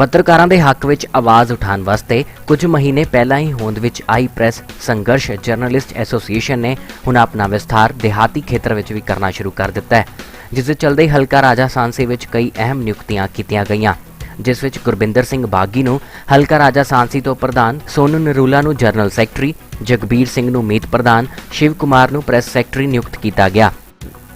ਪੱਤਰਕਾਰਾਂ ਦੇ ਹੱਕ ਵਿੱਚ ਆਵਾਜ਼ ਉਠਾਉਣ ਵਾਸਤੇ ਕੁਝ ਮਹੀਨੇ ਪਹਿਲਾਂ ਹੀ ਹੋਂਦ ਵਿੱਚ ਆਈ ਪ੍ਰੈਸ ਸੰਘਰਸ਼ ਜਰਨਲਿਸਟ ਐਸੋਸੀਏਸ਼ਨ ਨੇ ਹੁਣ ਆਪਣਾ ਵਿਸਥਾਰ ਦਿਹਾਤੀ ਖੇਤਰ ਵਿੱਚ ਵੀ ਕਰਨਾ ਸ਼ੁਰੂ ਕਰ ਦਿੱਤਾ ਹੈ, ਜਿਸ ਦੇ ਚਲਦੇ ਹਲਕਾ ਰਾਜਾ ਸਾਂਸੀ ਵਿੱਚ ਕਈ ਅਹਿਮ ਨਿਯੁਕਤੀਆਂ ਕੀਤੀਆਂ ਗਈਆਂ। ਜਿਸ ਵਿੱਚ ਗੁਰਬਿੰਦਰ ਸਿੰਘ ਬਾਗੀ ਨੂੰ ਹਲਕਾ ਰਾਜਾ ਸਾਂਸੀ ਤੋਂ ਪ੍ਰਧਾਨ, ਸੋਨੂ ਨਰੂਲਾ ਨੂੰ ਜਨਰਲ ਸੈਕਟਰੀ, ਜਗਬੀਰ ਸਿੰਘ ਨੂੰ ਮੀਤ ਪ੍ਰਧਾਨ, ਸ਼ਿਵ ਕੁਮਾਰ ਨੂੰ ਪ੍ਰੈਸ ਸੈਕਟਰੀ ਨਿਯੁਕਤ ਕੀਤਾ ਗਿਆ।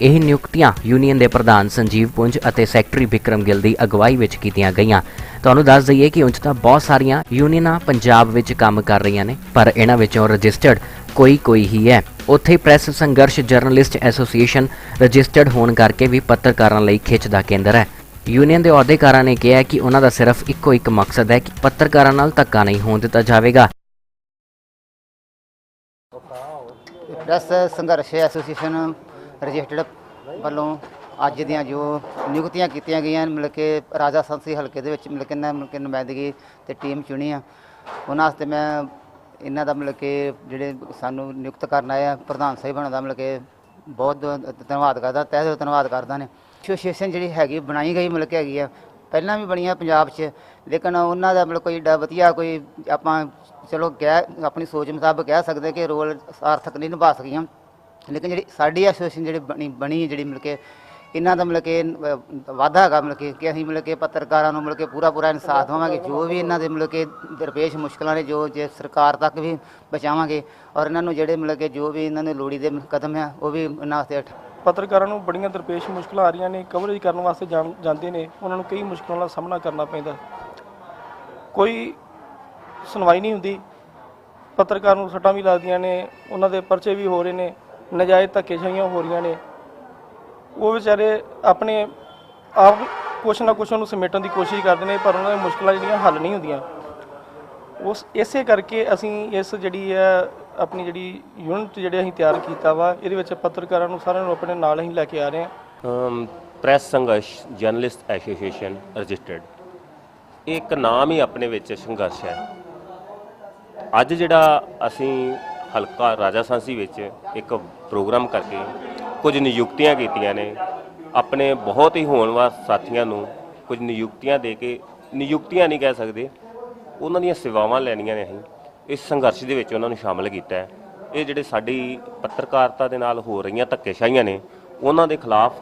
ਇਹ ਨਿਯੁਕਤੀਆਂ ਯੂਨੀਅਨ ਦੇ ਪ੍ਰਧਾਨ ਸੰਜੀਵ ਪੁੰਜ ਅਤੇ ਸੈਕਟਰੀ ਵਿਕਰਮ ਗਿੱਲ ਦੀ ਅਗਵਾਈ ਵਿੱਚ ਕੀਤੀਆਂ ਗਈਆਂ। ਤੁਹਾਨੂੰ ਦੱਸ ਦਈਏ ਕਿ ਉਂਝ ਤਾਂ ਬਹੁਤ ਸਾਰੀਆਂ ਯੂਨੀਅਨਾਂ ਪੰਜਾਬ ਵਿੱਚ ਕੰਮ ਕਰ ਰਹੀਆਂ ਨੇ, ਪਰ ਇਹਨਾਂ ਵਿੱਚੋਂ ਰਜਿਸਟਰਡ ਕੋਈ ਕੋਈ ਹੀ ਹੈ। ਉੱਥੇ press Sangharsh journalist association registered ਹੋਣ ਕਰਕੇ ਵੀ ਪੱਤਰਕਾਰਾਂ ਲਈ ਖਿੱਚ ਦਾ ਕੇਂਦਰ ਹੈ। ਯੂਨੀਅਨ ਦੇ ਅਹੁਦੇਕਾਰਾਂ ਨੇ ਕਿਹਾ ਕਿ ਉਹਨਾਂ ਦਾ ਸਿਰਫ ਇੱਕੋ ਇੱਕ ਮਕਸਦ ਹੈ ਕਿ ਪੱਤਰਕਾਰਾਂ ਨਾਲ ਧੱਕਾ ਨਹੀਂ ਹੋਣ ਦਿੱਤਾ ਜਾਵੇਗਾ। ਪ੍ਰੈਸ ਸੰਘਰਸ਼ ਐਸੋਸੀਏਸ਼ਨ ਰਜਿਸਟਰਡ ਵੱਲੋਂ ਅੱਜ ਦੀਆਂ ਜੋ ਨਿਯੁਕਤੀਆਂ ਕੀਤੀਆਂ ਗਈਆਂ ਮਿਲ ਕੇ ਰਾਜਾ ਸੰਸੀ ਹਲਕੇ ਦੇ ਵਿੱਚ ਮਿਲ ਕੇ ਨਾ ਮਿਲ ਕੇ ਨੁਮਾਇੰਦਗੀ ਤੇ ਟੀਮ ਚੁਣੀ ਆ। ਉਹਨਾਂ ਵਾਸਤੇ ਮੈਂ ਇਹਨਾਂ ਦਾ ਮਿਲ ਕੇ ਜਿਹੜੇ ਸਾਨੂੰ ਨਿਯੁਕਤ ਕਰਨ ਆਏ ਆ, ਪ੍ਰਧਾਨ ਉਹਨਾਂ ਦਾ ਮਿਲ ਕੇ ਬਹੁਤ ਧੰਨਵਾਦ ਕਰਦਾ, ਤਹਿ ਦਿਲੋਂ ਧੰਨਵਾਦ ਕਰਦਾ ਨੇ। ਐਸੋਸੀਏਸ਼ਨ ਜਿਹੜੀ ਹੈਗੀ, ਬਣਾਈ ਗਈ ਮਿਲ ਕੇ ਹੈਗੀ ਆ। ਪਹਿਲਾਂ ਵੀ ਬਣੀਆਂ ਪੰਜਾਬ 'ਚ, ਲੇਕਿਨ ਉਹਨਾਂ ਦਾ ਮਤਲਬ ਕੋਈ ਏਡਾ ਵਧੀਆ ਕੋਈ ਆਪਾਂ ਚਲੋ ਕਹਿ, ਆਪਣੀ ਸੋਚ ਮੁਤਾਬਕ ਕਹਿ ਸਕਦੇ ਕਿ ਰੋਲ ਸਾਰਥਕ ਨਹੀਂ ਨਿਭਾ ਸਕੀਆਂ। ਲੇਕਿਨ ਜਿਹੜੀ ਸਾਡੀ ਐਸੋਸੀਏਸ਼ਨ ਜਿਹੜੀ ਬਣੀ ਬਣੀ ਜਿਹੜੀ ਮਿਲ ਕੇ ਇਹਨਾਂ ਦਾ ਮਤਲਬ ਕਿ ਅਹ, ਵਾਧਾ ਹੈਗਾ ਮਤਲਬ ਕੇ ਕਿ ਅਸੀਂ ਮਤਲਬ ਕਿ ਪੱਤਰਕਾਰਾਂ ਨੂੰ ਮਤਲਬ ਕਿ ਪੂਰਾ ਪੂਰਾ ਇਨਸਾਫ ਦੇਵਾਂਗੇ ਜੋ ਵੀ ਇਹਨਾਂ ਦੇ ਮਤਲਬ ਕਿ ਦਰਪੇਸ਼ ਮੁਸ਼ਕਲਾਂ ਨੇ ਜੋ ਜੇ ਸਰਕਾਰ ਤੱਕ ਵੀ ਬਚਾਵਾਂਗੇ ਔਰ ਇਹਨਾਂ ਨੂੰ ਜਿਹੜੇ ਮਤਲਬ ਕਿ ਜੋ ਵੀ ਇਹਨਾਂ ਨੇ ਲੋੜੀ ਦੇ ਕਦਮ ਆ ਉਹ ਵੀ ਇਹਨਾਂ ਵਾਸਤੇ ਉਠ- ਪੱਤਰਕਾਰਾਂ ਨੂੰ ਬੜੀਆਂ ਦਰਪੇਸ਼ ਮੁਸ਼ਕਲਾਂ ਆ ਰਹੀਆਂ ਨੇ ਕਵਰੇਜ ਕਰਨ ਵਾਸਤੇ ਜਾਣ- ਜਾਂਦੇ ਨੇ ਉਹਨਾਂ ਨੂੰ ਕਈ ਮੁਸ਼ਕਲਾਂ ਦਾ ਸਾਹਮਣਾ ਕਰਨਾ ਪੈਂਦਾ। ਕੋਈ ਸੁਣਵਾਈ ਨਹੀਂ ਹੁੰਦੀ ਪੱਤਰਕਾਰ ਨੂੰ ਸੱਟਾਂ ਵੀ ਲੱਗਦੀਆਂ ਨੇ ਉਹਨਾਂ ਦੇ ਪਰਚੇ ਵੀ ਹੋ ਰਹੇ ਨੇ ਨਜਾਇਜ਼ ਧੱਕੇਸ਼ਾਹੀਆਂ ਹੋ ਰਹੀਆਂ ਨੇ। ਉਹ ਵਿਚਾਰੇ ਆਪਣੇ ਆਪ ਕੁਛ ਨਾ ਕੁਛ ਉਹਨੂੰ ਸਮੇਟਣ ਦੀ ਕੋਸ਼ਿਸ਼ ਕਰਦੇ ਨੇ, ਪਰ ਉਹਨਾਂ ਦੀਆਂ ਮੁਸ਼ਕਲਾਂ ਜਿਹੜੀਆਂ ਹੱਲ ਨਹੀਂ ਹੁੰਦੀਆਂ। ਉਸ, ਇਸੇ ਕਰਕੇ ਅਸੀਂ ਇਸ ਜਿਹੜੀ ਹੈ, ਆਪਣੀ ਜਿਹੜੀ ਯੂਨਿਟ ਜਿਹੜੇ ਅਸੀਂ ਤਿਆਰ ਕੀਤਾ ਵਾ, ਇਹਦੇ ਵਿੱਚ ਪੱਤਰਕਾਰਾਂ ਨੂੰ ਸਾਰਿਆਂ ਨੂੰ ਆਪਣੇ ਨਾਲ ਅਸੀਂ ਲੈ ਕੇ ਆ ਰਹੇ ਹਾਂ। ਅਮ, press Sangharsh journalist association registered. ਇਹ ਇੱਕ ਨਾਮ ਹੀ ਆਪਣੇ ਵਿੱਚ ਸੰਘਰਸ਼ ਹੈ। ਅੱਜ ਜਿਹੜਾ ਅਸੀਂ ਹਲਕਾ ਰਾਜਾ ਸਾਂਸੀ ਵਿੱਚ ਇੱਕ ਪ੍ਰੋਗਰਾਮ ਕਰਕੇ ਕੁਝ ਨਿਯੁਕਤੀਆਂ ਕੀਤੀਆਂ ਨੇ। ਆਪਣੇ ਬਹੁਤ ਹੀ ਹੋਣਵਾਰ ਸਾਥੀਆਂ ਨੂੰ ਕੁਝ ਨਿਯੁਕਤੀਆਂ ਦੇ ਕੇ, ਨਿਯੁਕਤੀਆਂ ਨਹੀਂ ਕਹਿ ਸਕਦੇ। ਉਹਨਾਂ ਦੀਆਂ ਸੇਵਾਵਾਂ ਲੈਣੀਆਂ ਨੇ ਅਸੀਂ। ਇਸ ਸੰਘਰਸ਼ ਦੇ ਵਿੱਚ ਉਹਨਾਂ ਨੂੰ ਸ਼ਾਮਲ ਕੀਤਾ ਹੈ। ਇਹ ਜਿਹੜੇ ਸਾਡੀ ਪੱਤਰਕਾਰਤਾ ਦੇ ਨਾਲ ਹੋ ਰਹੀਆਂ ਧੱਕੇਸ਼ਾਹੀਆਂ ਨੇ, ਉਹਨਾਂ ਦੇ ਖਿਲਾਫ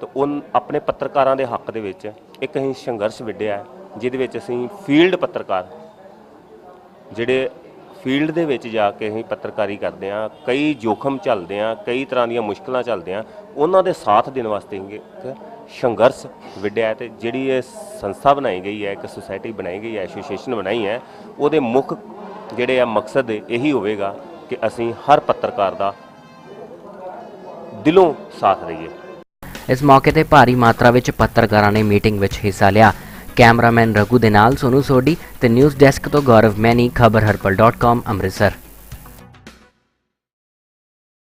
ਤੇ ਉਹ ਆਪਣੇ ਪੱਤਰਕਾਰਾਂ ਦੇ ਹੱਕ ਦੇ ਵਿੱਚ ਇੱਕ ਅਸੀਂ ਸੰਘਰਸ਼ ਵਿੱਢਿਆ ਜਿਹਦੇ ਵਿੱਚ ਅਸੀਂ ਫੀਲਡ ਪੱਤਰਕਾਰ ਜਿਹੜੇ ਫੀਲਡ ਦੇ ਵਿੱਚ ਜਾ ਕੇ ਅਸੀਂ ਪੱਤਰਕਾਰੀ ਕਰਦੇ ਆ ਕਈ ਜੋਖਮ ਚੱਲਦੇ ਆ ਕਈ ਤਰ੍ਹਾਂ ਦੀਆਂ ਮੁਸ਼ਕਲਾਂ ਚੱਲਦੇ ਆ ਉਹਨਾਂ ਦੇ ਸਾਥ ਦੇਣ ਵਾਸਤੇ ਅਸੀਂ ਇੱਕ ਸੰਘਰਸ਼ ਵਿੱਢਿਆ ਹੈ ਤੇ ਜਿਹੜੀ ਇਹ ਸੰਸਥਾ ਬਣਾਈ ਗਈ ਹੈ, ਇੱਕ ਸੁਸਾਇਟੀ ਬਣਾਈ ਗਈ ਹੈ, ਐਸੋਸੀਏਸ਼ਨ ਬਣਾਈ ਹੈ, ਉਹਦੇ ਮੁੱਖ ਜਿਹੜੇ ਆ ਮਕਸਦ ਇਹੀ ਹੋਵੇਗਾ ਕਿ ਅਸੀਂ ਹਰ ਪੱਤਰਕਾਰ ਦਾ ਦਿਲੋਂ ਸਾਥ ਦਈਏ। ਇਸ ਮੌਕੇ ਤੇ ਭਾਰੀ ਮਾਤਰਾ ਵਿੱਚ ਪੱਤਰਕਾਰਾਂ ਨੇ ਮੀਟਿੰਗ ਵਿੱਚ ਹਿੱਸਾ ਲਿਆ। ਕੈਮਰਾਮੈਨ ਰਘੂ ਦੇ ਨਾਲ ਸੋਨੂ ਸੋਢੀ ਤੇ ਨਿਊਜ਼ ਡੈਸਕ ਤੋਂ ਗੌਰਵ ਮੈਨੀ, ਖਬਰ ਹਰਪਲ.com ਅੰਮ੍ਰਿਤਸਰ।